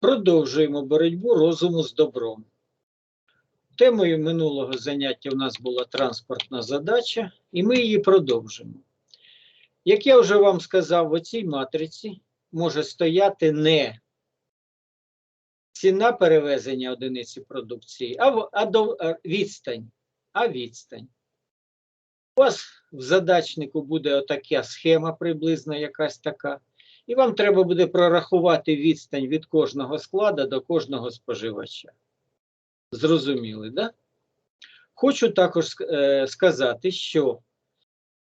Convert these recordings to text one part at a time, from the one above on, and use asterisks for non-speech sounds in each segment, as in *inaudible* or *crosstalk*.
Продовжуємо боротьбу розуму з добром. Темою минулого заняття у нас була транспортна задача, і ми її продовжимо. Як я вже вам сказав, в цій матриці може стояти не ціна перевезення одиниці продукції, а, до, відстань. А відстань. У вас в задачнику буде отака схема приблизно якась така. І вам треба буде прорахувати відстань від кожного складу до кожного споживача. Зрозуміли, да? Хочу також е, сказати, що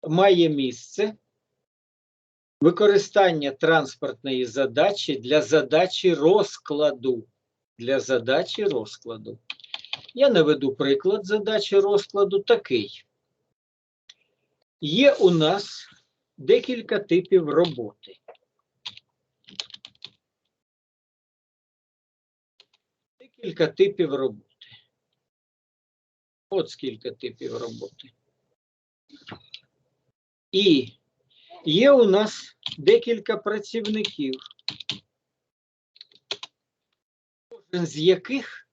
має місце використання транспортної задачі для задачі розкладу. Для задачі розкладу. Я наведу приклад задачі розкладу такий. Є у нас декілька типів роботи. Декілька типів роботи. От скільки типів роботи. І є у нас декілька працівників, кожен з яких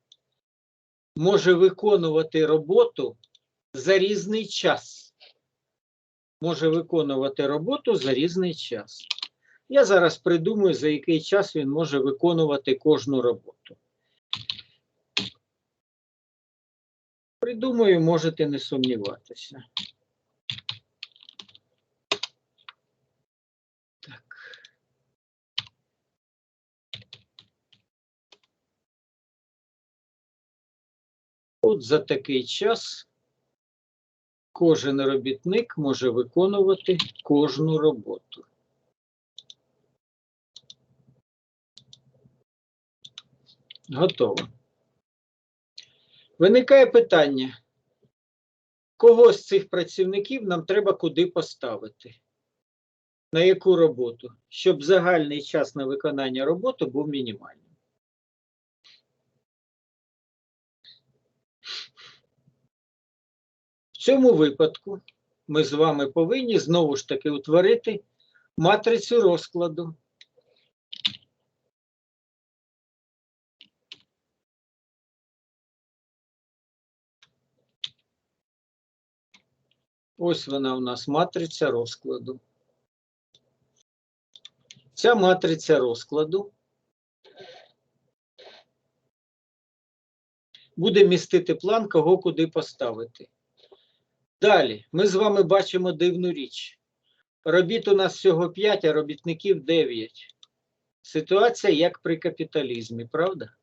може виконувати роботу за різний час. Може виконувати роботу за різний час. Я зараз придумаю, за який час він може виконувати кожну роботу. Придумаю, можете не сумніватися. Так. От за такий час кожен робітник може виконувати кожну роботу. Готово. Виникає питання, кого з цих працівників нам треба куди поставити? На яку роботу? Щоб загальний час на виконання роботи був мінімальним. Цьому випадку ми з вами повинні знову ж таки утворити матрицю розкладу. Ось вона у нас матриця розкладу. Ця матриця розкладу буде містити план, кого куди поставити. Далі ми з вами бачимо дивну річ. Робіт у нас всього 5, а робітників 9. Ситуація як при капіталізмі, правда?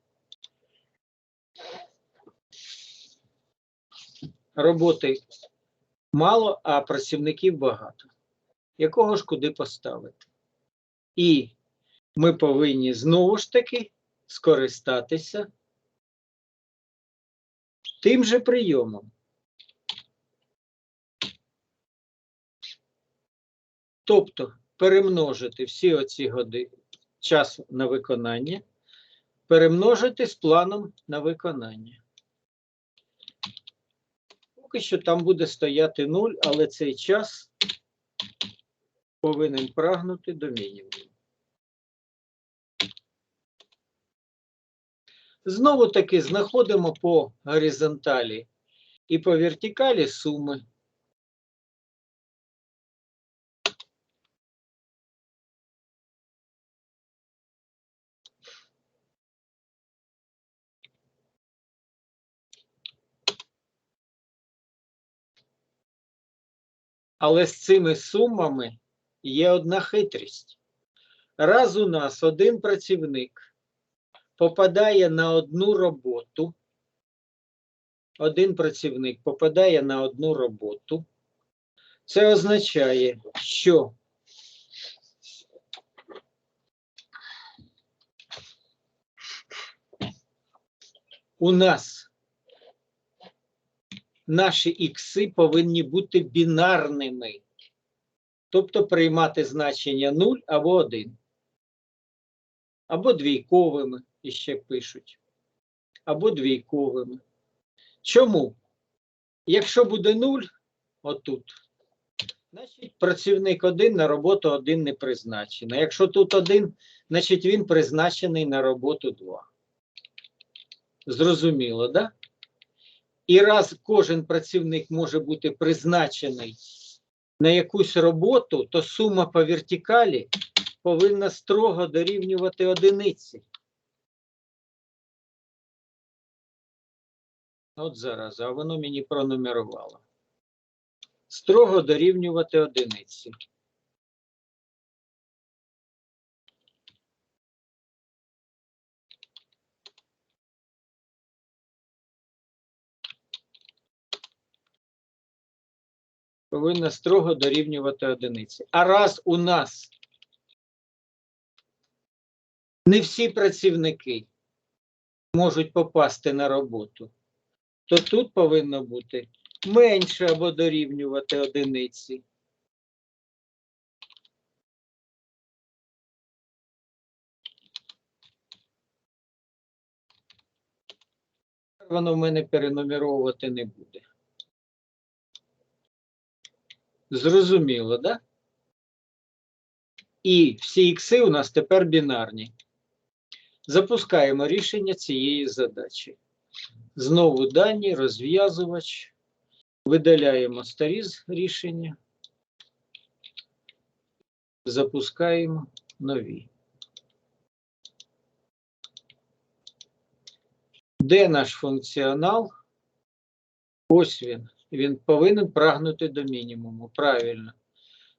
Роботи мало, а працівників багато. Якого ж куди поставити? І ми повинні знову ж таки скористатися тим же прийомом. Тобто перемножити всі оці години часу на виконання, перемножити з планом на виконання. Поки що там буде стояти 0, але цей час повинен прагнути до мінімуму. Знову таки знаходимо по горизонталі і по вертикалі суми. Але з цими сумами є одна хитрість. Раз у нас один працівник попадає на одну роботу, один працівник попадає на одну роботу, це означає, що у нас наші ікси повинні бути бінарними, тобто приймати значення 0 або 1, або двійковими, іще пишуть, або двійковими. Чому? Якщо буде 0 отут, Значить, працівник один на роботу один не призначений. Якщо тут один, значить він призначений на роботу два. Зрозуміло, так? Да? І раз кожен працівник може бути призначений на якусь роботу, то сума по вертикалі повинна строго дорівнювати одиниці. От зараз, а воно мені пронумерувало. Строго дорівнювати одиниці. Повинна строго дорівнювати одиниці. А раз у нас не всі працівники можуть попасти на роботу, то тут повинно бути менше або дорівнювати одиниці. Воно в мене перенумеровувати не буде. Зрозуміло? Да? І всі ікси у нас тепер бінарні. Запускаємо рішення цієї задачі. Знову дані, розв'язувач. Видаляємо старі рішення. Запускаємо нові. Де наш функціонал? Ось він. Він повинен прагнути до мінімуму. Правильно.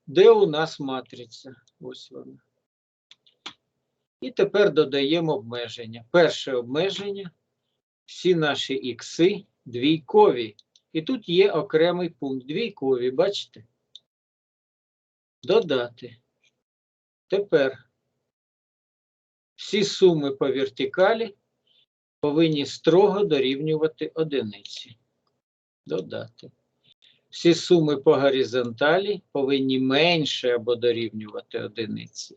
Де у нас матриця? Ось вона. І тепер додаємо обмеження. Перше обмеження. Всі наші ікси двійкові. І тут є окремий пункт. Двійкові, бачите? Додати. Тепер всі суми по вертикалі повинні строго дорівнювати одиниці. Додати. Всі суми по горизонталі повинні менше або дорівнювати одиниці.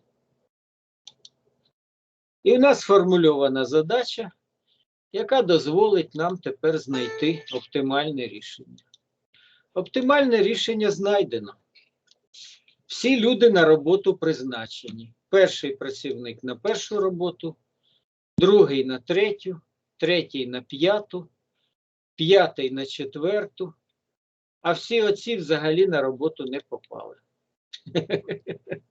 І у нас сформульована задача, яка дозволить нам тепер знайти оптимальне рішення. Оптимальне рішення знайдено. Всі люди на роботу призначені. Перший працівник на першу роботу, другий на третю, третій на п'яту, п'ятий на четверту, а всі оці взагалі на роботу не попали. *laughs*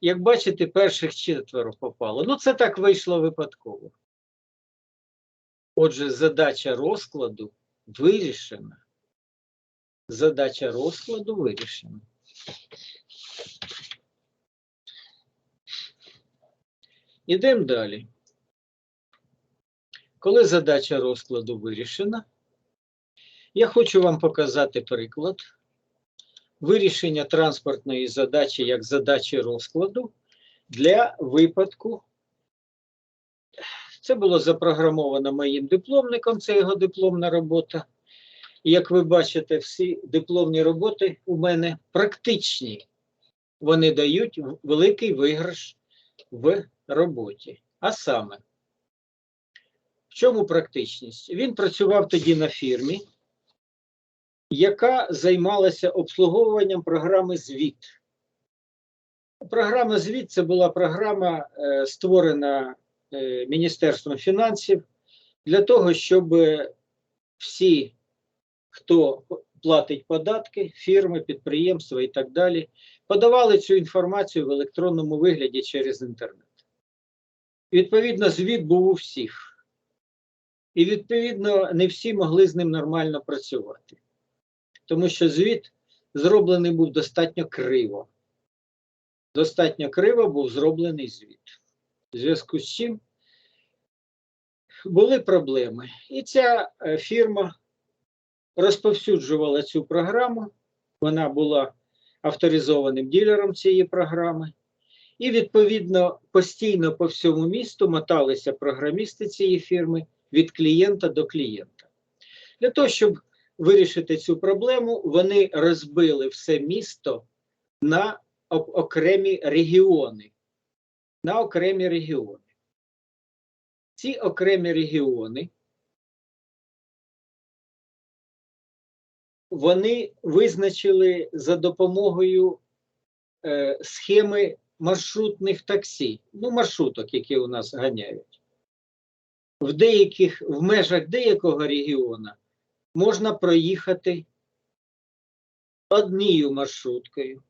Як бачите, перших четверо попало. Ну, це так вийшло випадково. Отже, задача розкладу вирішена. Задача розкладу вирішена. Ідемо далі. Коли задача розкладу вирішена, я хочу вам показати приклад вирішення транспортної задачі як задачі розкладу для випадку. Це було запрограмовано моїм дипломником, це його дипломна робота. І як ви бачите, всі дипломні роботи у мене практичні. Вони дають великий виграш в роботі. А саме, в чому практичність? Він працював тоді на фірмі, яка займалася обслуговуванням програми Звіт. Програма Звіт це була програма, е, створена е, Міністерством фінансів для того, щоб всі, хто платить податки, фірми, підприємства і так далі, подавали цю інформацію в електронному вигляді через інтернет. Відповідно, звіт був у всіх. І, відповідно, не всі могли з ним нормально працювати. Тому що звіт зроблений був достатньо криво. Достатньо криво був зроблений звіт. В зв'язку з чим були проблеми. І ця е, фірма розповсюджувала цю програму, вона була авторизованим ділером цієї програми. І, відповідно, постійно по всьому місту моталися програмісти цієї фірми від клієнта до клієнта. Для того, щоб вирішити цю проблему, вони розбили все місто на окремі регіони. На окремі регіони. Ці окремі регіони вони визначили за допомогою е, схеми маршрутних таксі, ну, маршруток, які у нас ганяють. В деяких, в межах деякого регіону можна проїхати однією маршруткою,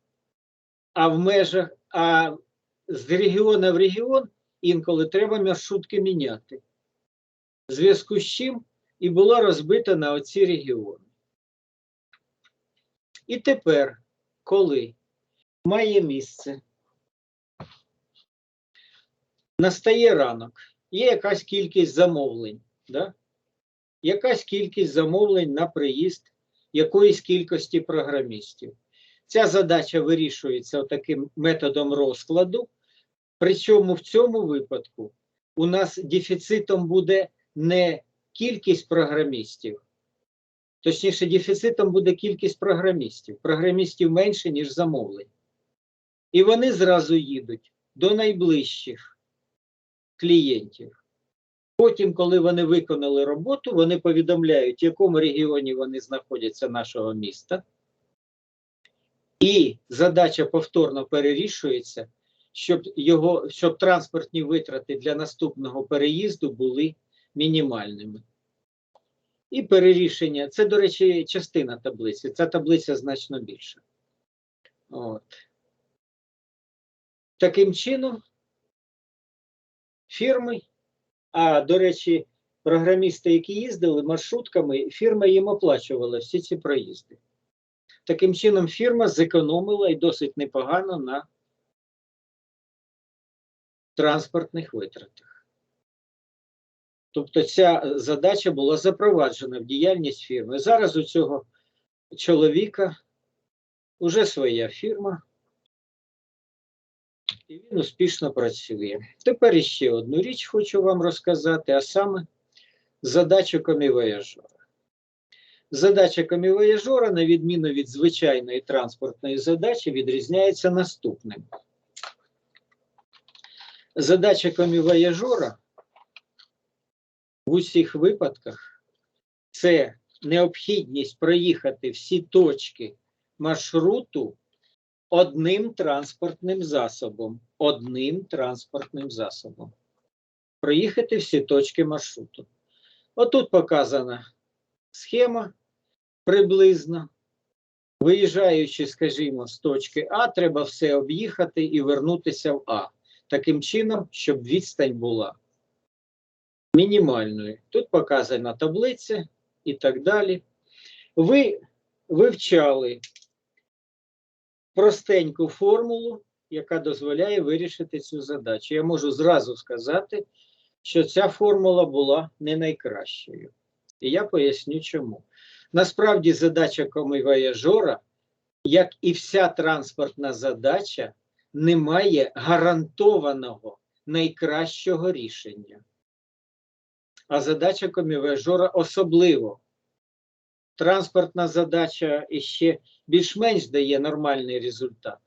а в межах, а з регіону в регіон інколи треба маршрутки міняти. В зв'язку з чим і була розбита на оці регіони. І тепер, коли має місце, настає ранок, є якась кількість замовлень, да? Якась кількість замовлень на приїзд якоїсь кількості програмістів. Ця задача вирішується таким методом розкладу. Причому в цьому випадку у нас дефіцитом буде не кількість програмістів, точніше, дефіцитом буде кількість програмістів. Програмістів менше, ніж замовлень. І вони зразу їдуть до найближчих клієнтів. Потім, коли вони виконали роботу, вони повідомляють, в якому регіоні вони знаходяться нашого міста. І задача повторно перерішується, щоб його, щоб транспортні витрати для наступного переїзду були мінімальними. І перерішення це, до речі, частина таблиці. Ця таблиця значно більша. От. Таким чином, фірми, а до речі, програмісти, які їздили маршрутками, фірма їм оплачувала всі ці проїзди. Таким чином, фірма зекономила і досить непогано на транспортних витратах. Тобто ця задача була запроваджена в діяльність фірми. Зараз у цього чоловіка вже своя фірма, і він успішно працює. Тепер іще одну річ хочу вам розказати, а саме задачу комівояжора. Задача комівояжора, на відміну від звичайної транспортної задачі, відрізняється наступним. Задача комівояжора в усіх випадках це необхідність проїхати всі точки маршруту одним транспортним засобом. Одним транспортним засобом. Проїхати всі точки маршруту. Отут показана схема приблизно. Виїжджаючи, скажімо, з точки А, треба все об'їхати і вернутися в А. Таким чином, щоб відстань була мінімальною. Тут показана таблиця і так далі. Ви вивчали простеньку формулу, яка дозволяє вирішити цю задачу. Я можу зразу сказати, що ця формула була не найкращою. І я поясню чому. Насправді, задача комивояжора, як і вся транспортна задача, не має гарантованого найкращого рішення. А задача комівояжора особливо. Транспортна задача іще більш-менш дає нормальний результат.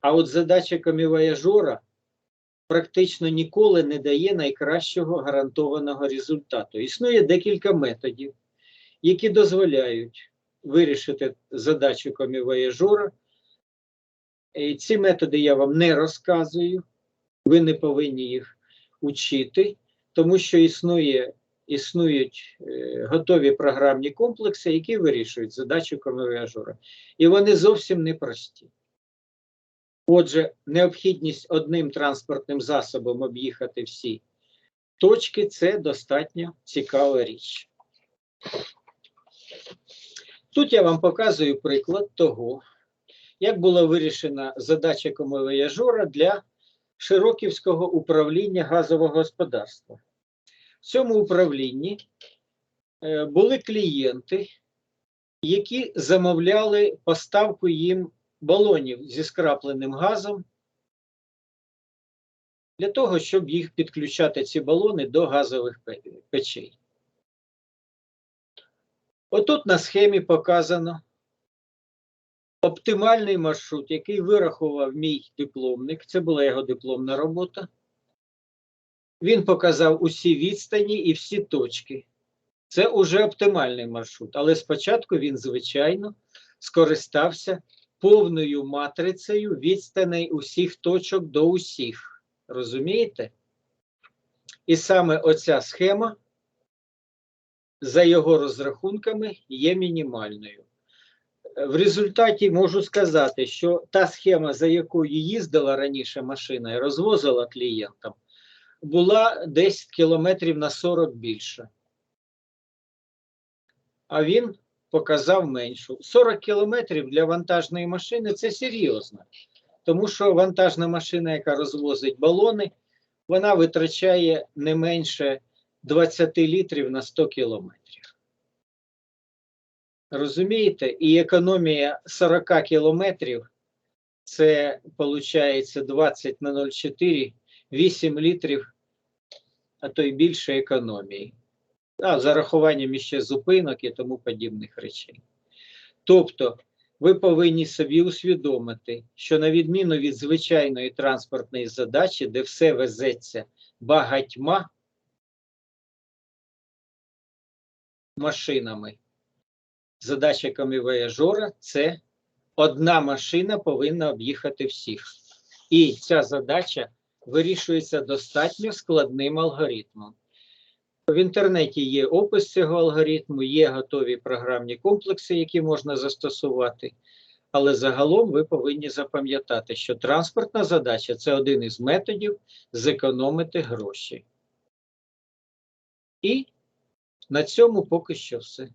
А от задача комівояжора практично ніколи не дає найкращого гарантованого результату. Існує декілька методів, які дозволяють вирішити задачу комівояжора. І ці методи я вам не розказую, ви не повинні їх учити, тому що існує, існують е, готові програмні комплекси, які вирішують задачу комівояжора. І вони зовсім не прості. Отже, необхідність одним транспортним засобом об'їхати всі точки це достатньо цікава річ. Тут я вам показую приклад того, як була вирішена задача комовояжора для Широківського управління газового господарства. В цьому управлінні е, були клієнти, які замовляли поставку їм балонів зі скрапленим газом для того, щоб їх підключати ці балони до газових печей. Отут на схемі показано оптимальний маршрут, який вирахував мій дипломник. Це була його дипломна робота. Він показав усі відстані і всі точки. Це уже оптимальний маршрут, але спочатку він, звичайно, скористався повною матрицею відстаней усіх точок до усіх. Розумієте? І саме оця схема, за його розрахунками, є мінімальною. В результаті можу сказати, що та схема, за якою їздила раніше машина і розвозила клієнтам, була десь кілометрів на 40 більше. А він показав меншу. 40 кілометрів для вантажної машини це серйозно. Тому що вантажна машина, яка розвозить балони, вона витрачає не менше 20 літрів на 100 кілометрів. Розумієте? І економія 40 кілометрів це виходить 20 на 0,4, 8 літрів, а то й більше економії. А, з зарахуванням ще зупинок і тому подібних речей. Тобто, ви повинні собі усвідомити, що на відміну від звичайної транспортної задачі, де все везеться багатьма машинами, задача камівояжора – це одна машина повинна об'їхати всіх. І ця задача вирішується достатньо складним алгоритмом. В інтернеті є опис цього алгоритму, є готові програмні комплекси, які можна застосувати. Але загалом ви повинні запам'ятати, що транспортна задача це один із методів зекономити гроші. І на цьому поки що все.